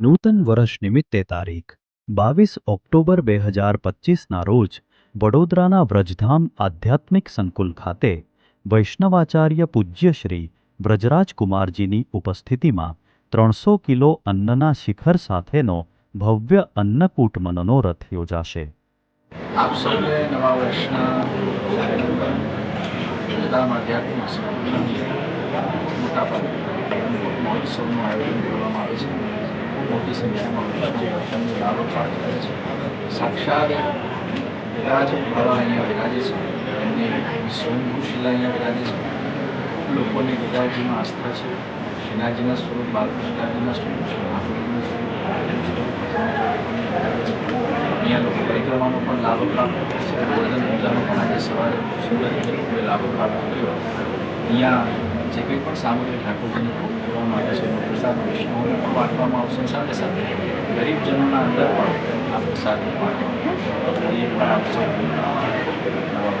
નૂતન વર્ષ નિમિત્તે તારીખ, બાવીસ ઓક્ટોબર બે હજાર પચીસના રોજ વડોદરાના વ્રજધામ આધ્યાત્મિક સંકુલ ખાતે વૈષ્ણવાચાર્ય પૂજ્ય શ્રી વ્રજરાજકુમારજીની ઉપસ્થિતિમાં ત્રણસો કિલો અન્નના શિખર સાથેનો ભવ્ય અન્નકૂટ મનોરથ યોજાશે. આપ સૌને નવા વર્ષના મોટા મહોત્સવનું આયોજન કરવામાં આવે છે. મોટી સંખ્યામાં લાભ કરે છે સાક્ષાત વિરાજ ભાવા અહીંયા વિરાજે છે. એમને સ્વયંભૂ શિલા અહીંયા વિરાજે છે. લોકોને ગીતાજીમાં આસ્થા છે. શિલાજીના સ્વરૂપ, બાલકૃષ્ણજીના સ્વરૂપ છે મહાપ્રભુનું સ્વરૂપ, અહીંયા લોકો પરિક્રમાનો પણ લાભ પ્રાપ્ત કરે છે. ગોલ્ડન પૂજાનો પણ આજે સવારે સુંદર રીતે લોકોએ લાભ પ્રાપ્ત કર્યો. અહીંયા જે કંઈ પણ સામગ્રી ઠાકોરજીને ભોગ કરવામાં આવે છે પ્રસાદ વૈષ્ણવોને પણ બાંટવામાં આવશે. સાથે સાથે ગરીબજનોના અંદર પણ આ પ્રસાદને માટે પણ આપશે.